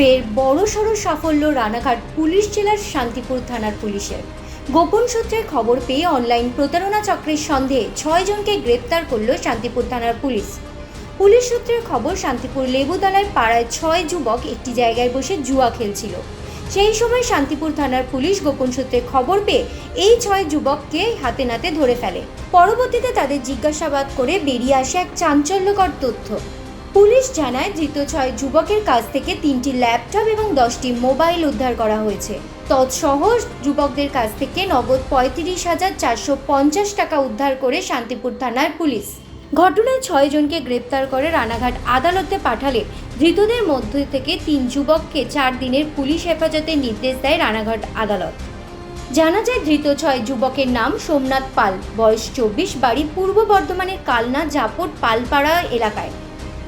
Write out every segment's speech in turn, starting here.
ফের বড়সড় সাফল্য রানাঘাট পুলিশ জেলার শান্তিপুর থানার পুলিশের। গোপন সূত্রে খবর পেয়ে অনলাইন প্রতারণা চক্রের সন্দেহে ছয় জনকে গ্রেপ্তার করল শান্তিপুর থানার পুলিশ। পুলিশ সূত্রের খবর, শান্তিপুর লেবুতলায় পাড়ায় ছয় যুবক একটি জায়গায় বসে জুয়া খেলছিল। সেই সময় শান্তিপুর থানার পুলিশ গোপন সূত্রে খবর পেয়ে এই ছয় যুবককে হাতে নাতে ধরে ফেলে। পরবর্তীতে তাদের জিজ্ঞাসাবাদ করে বেরিয়ে আসে এক চাঞ্চল্যকর তথ্য। পুলিশ জানায় ধৃত ছয় যুবকের কাছ থেকে তিনটি ল্যাপটপ এবং দশটি মোবাইল উদ্ধার করা হয়েছে। তৎসহ যুবকদের কাছ থেকে নগদ পঁয়ত্রিশ হাজার চারশো পঞ্চাশ টাকা উদ্ধার করে শান্তিপুর থানার পুলিশ। ঘটনায় ছয়জনকে গ্রেপ্তার করে রানাঘাট আদালতে পাঠালে ধৃতদের মধ্যে থেকে তিন যুবককে চার দিনের পুলিশ হেফাজতের নির্দেশ দেয় রানাঘাট আদালত। জানা যায় ধৃত ছয় যুবকের নাম সোমনাথ পাল, বয়স চব্বিশ, বাড়ি পূর্ব বর্ধমানের কালনা জাপট পালপাড়া এলাকায়।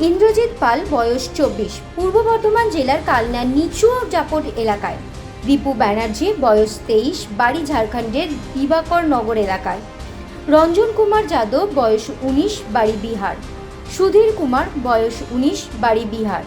ইন্দ্রজিৎ পাল, বয়স চব্বিশ, পূর্ব বর্ধমান জেলার কালনার নিচু জাপট এলাকায়। দীপু ব্যানার্জি, বয়স তেইশ, বাড়ি ঝাড়খণ্ডের দিবাকর নগর এলাকায়। রঞ্জন কুমার যাদব, বয়স উনিশ, বাড়ি বিহার। সুধীর কুমার, বয়স উনিশ, বাড়ি বিহার।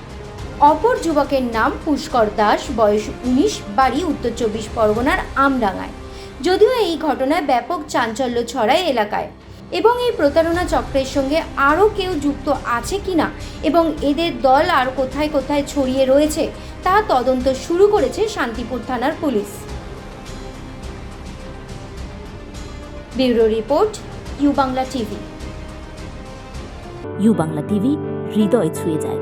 অপর যুবকের নাম পুষ্কর দাস, বয়স উনিশ, বাড়ি উত্তর চব্বিশ পরগনার আমডাঙ্গায়। যদিও এই ঘটনায় ব্যাপক চাঞ্চল্য ছড়ায় এলাকায়। এবং এই প্রতারণা চক্রের সঙ্গে আরও কেউ যুক্ত আছে কি না এবং এদের দল আর কোথায় কোথায় ছড়িয়ে রয়েছে, তা তদন্ত শুরু করেছে শান্তিপুর থানার police. Bureau report, U Bangla TV. U Bangla TV, হৃদয় ছুঁয়ে যায়।